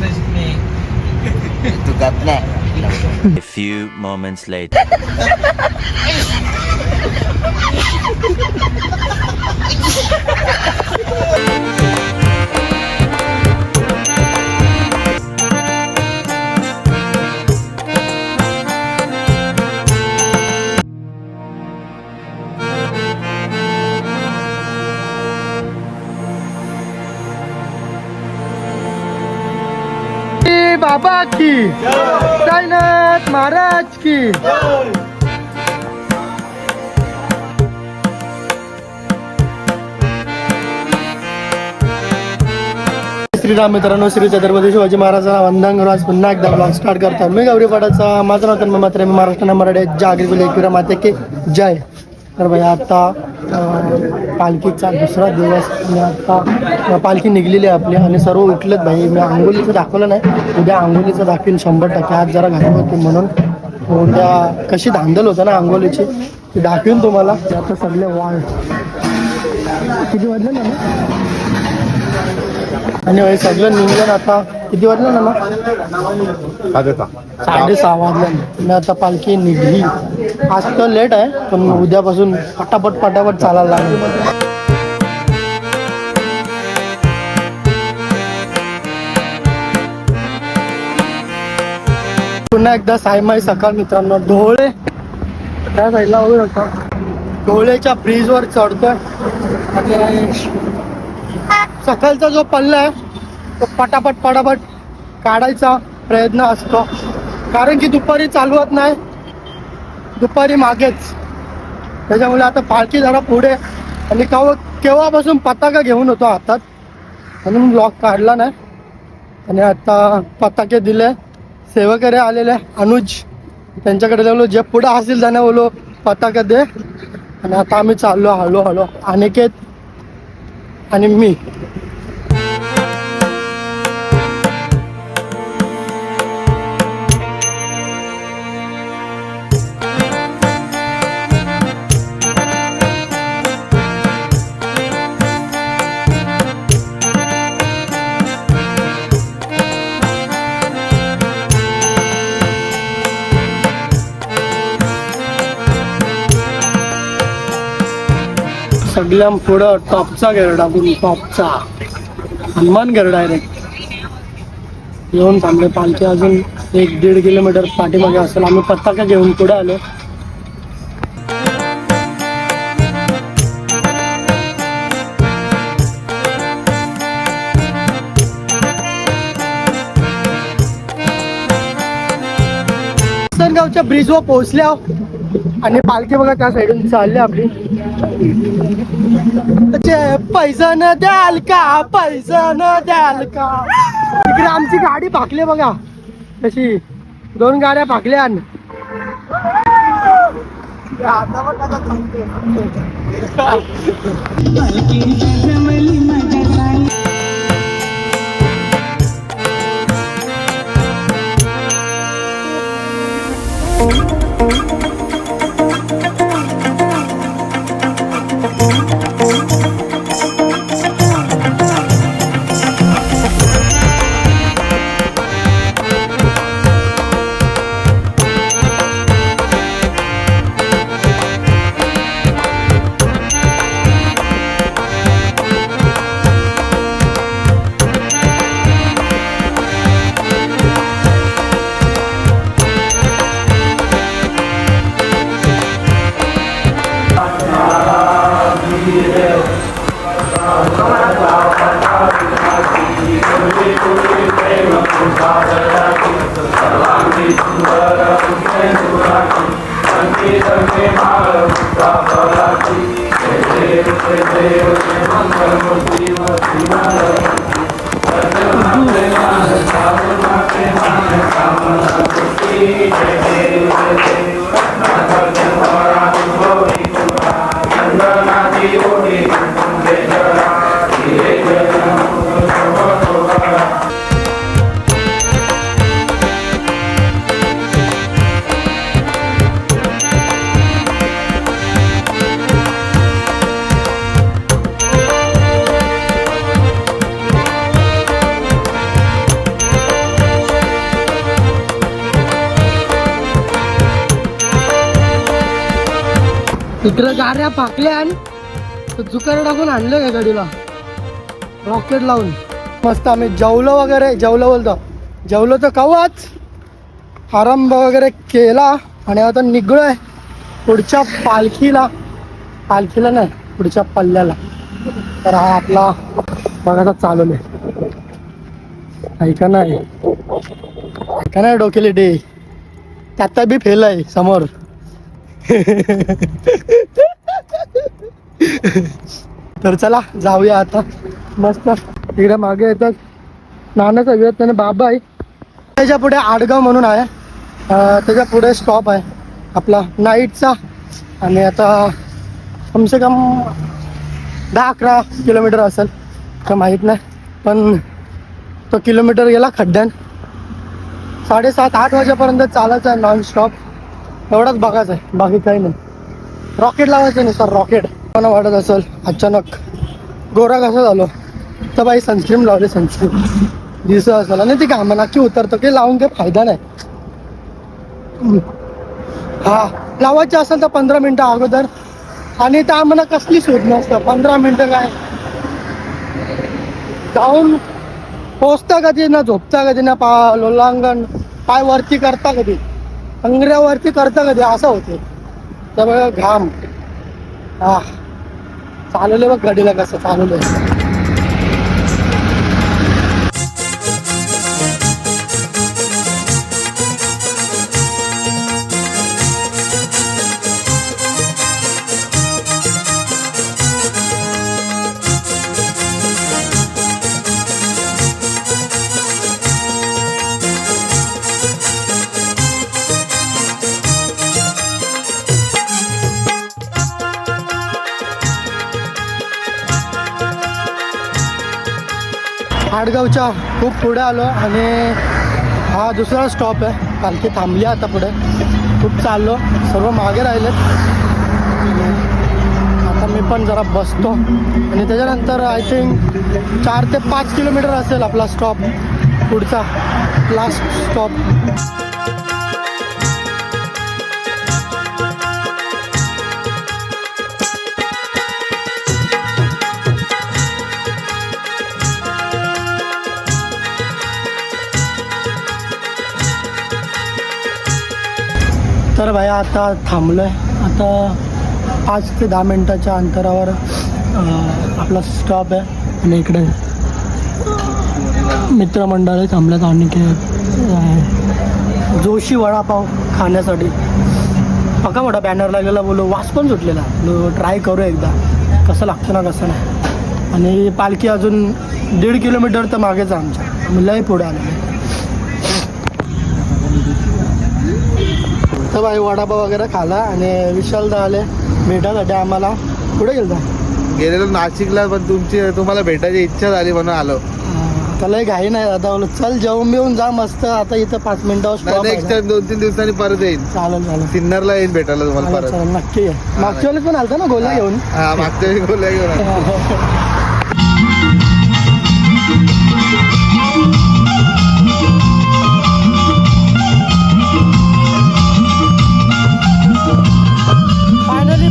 me. A few moments later. बाबा की साईनाथ महाराज की. श्रीराम मित्रांनो श्री छत्रपती शिवाजी महाराजांना वंदन करून आज पुन्हा एकदा ब्लॉग स्टार्ट करतो मी गौरी पाडाचा माझं नाव मात्र मी महाराष्ट्र मराठी जागरी बोले माते की. जय. तर भाई आता पालखीचा दुसरा दिवस आता पालखी निघलेली आहे आपली आणि सर्व उठलेत भाई मी आंघोलीचं दाखवलं नाही. उद्या आंघोलीचं दाखवीन शंभर टक्के. आज जरा घाई होती म्हणून. उद्या कशी धांदल होतं ना आंघोलीची ती दाखवीन तुम्हाला. आता सगळे वाळ. किती वाजले ना? आणि हे सगळं निघलं आता. किती वाजलं ना मग? साडेसहा. वाजले. आणि आता पालखी निघली. आज तर लेट आहे पण उद्यापासून पटापट पटापट चालायला लागेल. पुन्हा एकदा सायमाई सकाळ मित्रांनो. ढोळे त्या साईडला बघू शकता ढोळेच्या ब्रिजवर चढतोय. आणि सकाळचा जो पल्ला आहे तो पटापट पटापट काढायचा प्रयत्न असतो. कारण की दुपारी चालवत नाही. दुपारी मागेच. त्याच्यामुळे आता पालखी जरा पुढे. आणि केव्हा केव्हापासून पताका घेऊन होतो हातात? म्हणून ब्लॉक काढला नाही. आणि आता पताके दिले. सेवकरे आलेले. अनुज. त्यांच्याकडे लागलो जे पुढे असेल त्यांना बोलो पताका दे. आणि आता आम्ही चाललो हळू हळू अनिकेत आणि मी. सगळ्यां पुढं टॉपचा गेरडा टॉपचा. हनुमान गेरडा डायरेक्ट येऊन थांबले पालखी अजून एक दीड किलोमीटर पाठीमागे असेल. आम्ही पताका घेऊन पुढे आलो. गावच्या ब्रिजवर पोहोचल्या आणि पालखी बघा त्या साईडून चालली आपली. पैसा न द्याल का? पैसा न द्याल का? इकडे आमची गाडी पाकली बघा. तशी दोन गाड्या पाकल्या आता इकडं गाड्या फाकल्या जुकार टाकून आणलं का गाडीला? रॉकेट लावून. मस्त आम्ही जेवलो वगैरे जेवलं बोलतो. जेवलो तर कवाच आरंभ वगैरे केला आणि आता निघलोय पुढच्या पालखीला. पालखीला नाही पुढच्या पल्ल्याला. तर हा आपला बघायचा आहे. ऐका नाही ऐका नाही डोकेले डे. त्यात बी फेल आहे समोर. तर चला जाऊया आता. मस्त. इकडे मागे येतात. नानाचा वेळ त्याने बाबा आहे. त्याच्या पुढे आडगाव म्हणून आहे. त्याच्या पुढे स्टॉप आहे. आपला नाईटचा. आणि आता कमसे कम दहा अकरा किलोमीटर असेल. तर माहीत नाही. पण तो किलोमीटर गेला खड्ड्यान. साडेसात आठ वाजेपर्यंत चालायचा आहे नॉन स्टॉप एवढाच बघायचं आहे. बाकी काही नाही. रॉकेट लावायचं नाही सर रॉकेट मला वाटत असेल अचानक गोरा कसा झालो? तर बाई सनस्क्रीम लावली सनस्क्रीम दिसत असेल. आणि ती कामा नक्की उतरतो की लावून काही फायदा नाही. हा लावायची असेल तर पंधरा मिनिटं अगोदर. आणि त्या आम्हाला कसली शोध नसतं. पंधरा मिनिटं काय? जाऊन पोचता कधी ना झोपता कधी ना पा लोलांगण पाय वरती करता कधी? अंगऱ्यावरती करता कधी? असं होते. त्यामुळे घाम. हा चालवले बघ गाडीला कसं चालवलं आडगावच्या खूप पुढे आलो आणि हा दुसरा स्टॉप आहे. पालखी थांबली आता पुढे. खूप चाललो. सर्व मागे राहिलेत. आता मी पण जरा बसतो. आणि त्याच्यानंतर आय थिंक चार ते पाच किलोमीटर असेल आपला स्टॉप पुढचा लास्ट स्टॉप तर भाई आता थांबलो आहे आता पाच ते दहा मिनटाच्या अंतरावर आपला स्टॉप आहे. आणि इकडे मित्रमंडळ थांबल्यात आणि की जोशी वडापाव खाण्यासाठी. पका मोठा बॅनर लागलेला बोलो वास पण सुटलेला. ट्राय करू एकदा. कसं लागतं ना कसं नाही. आणि पालखी अजून दीड किलोमीटर तर मागेच आमच्या. लय पुढे आलेलो तर भाई वडापाव वगैरे खाला आणि विशालदा आले भेटायसाठी आम्हाला. कुठे गेलता? गेलेलो नाशिकला पण तुमची तुम्हाला भेटायची इच्छा झाली म्हणून आलो. त्याला घाई नाही आता बोललो चल जेवून बिवून जा मस्त आता इथं पाच मिनिटावर stop नेक्स्ट. टाइम दोन तीन दिवसांनी परत येईन. चालेल चालेल. सिन्नरला येईन भेटायला तुम्हाला परत. नक्की. मागच्या वेळेस पण आलता ना गोला घेऊन? हा मागच्या वेळी बोलल्या घेऊन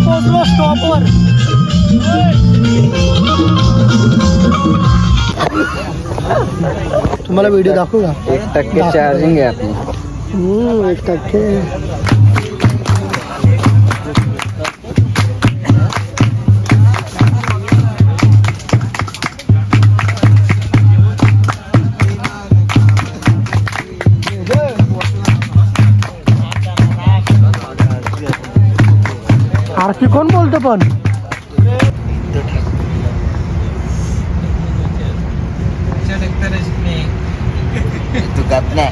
पोहोचलो स्टॉपवर तुम्हाला व्हिडिओ दाखवू का? एक टक्के चार्जिंग आहे आपली. हम्म, एक टक्के. आरती कोण बोलतो पण? तू गप नाही.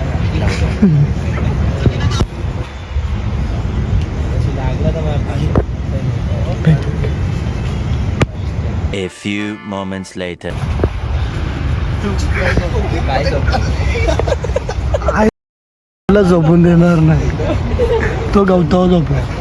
A few moments later. झोपून देणार नाही. तो गवतावर झोपला.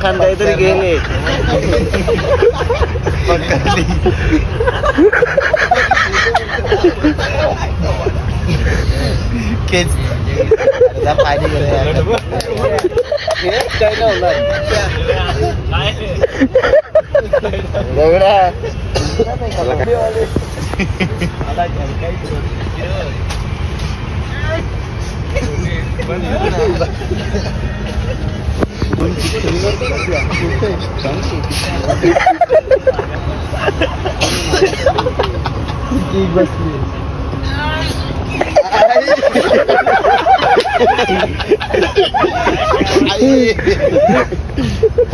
Kanda ito ni Gini. Pagkaligo. Kids. Wala pa niyo na yan. Yeah, China ulan. Lagu na. Alay, alay, alay.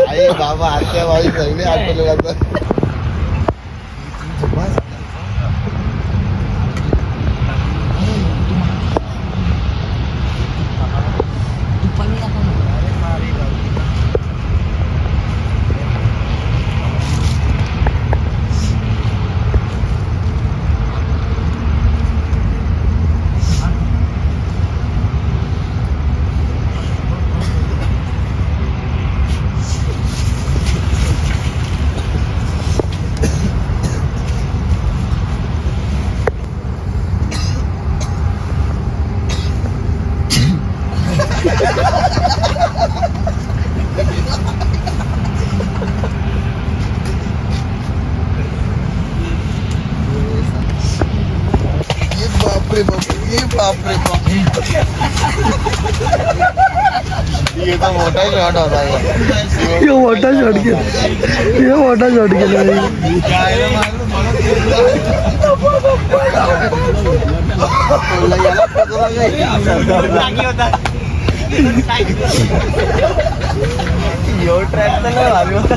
आई बाबा आत्या बाई सगळे आठवले जातात ये बापरे बाप ये बापरे बाप. ये तो मोठा शॉट होता है। हे मोठा शॉट गेला हे मोठा शॉट गेला यो ट्रॅक तर होता